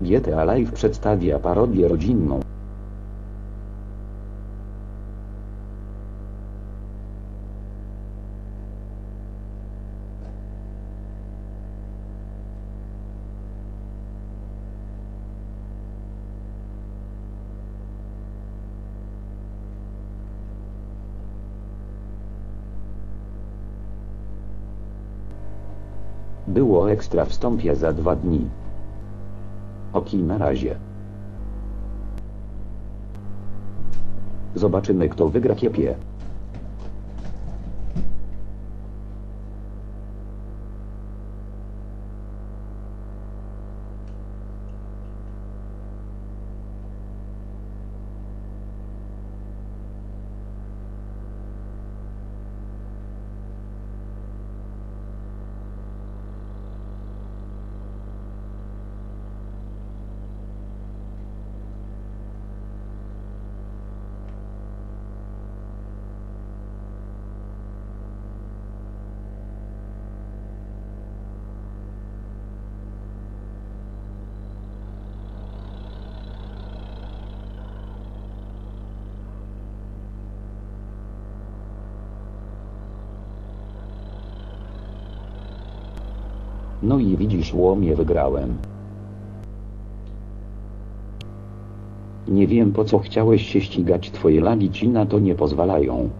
GTA Live przedstawia parodię rodzinną. Było ekstra wstąpie za dwa dni. Oki na razie. Zobaczymy kto wygra kiepie. No i widzisz łomie wygrałem. Nie wiem po co chciałeś się ścigać, twoje lagi ci na to nie pozwalają.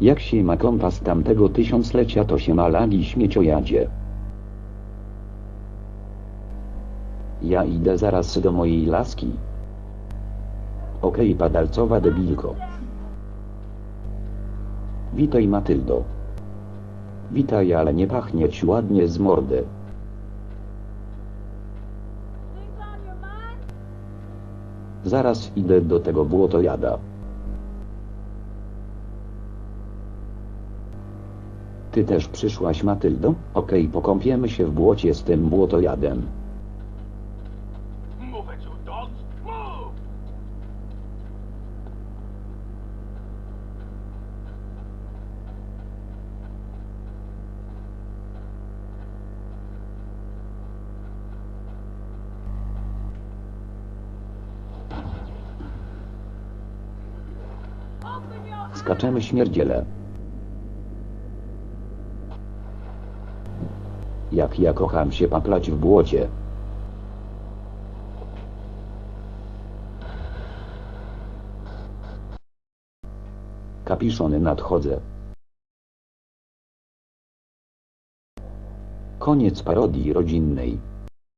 Jak się ma kompas tamtego tysiąclecia to się ma lagi śmieciojadzie. Ja idę zaraz do mojej laski. Okej padalcowa debilko. Witaj Matyldo. Witaj, ale nie pachnie ci ładnie z mordy. Zaraz idę do tego błotojada. Ty też przyszłaś, Matyldo? Okej, pokąpiemy się w błocie z tym błotojadem. Skaczemy śmierdziele. Jak ja kocham się paplać w błocie. Kapiszony nadchodzę. Koniec parodii rodzinnej.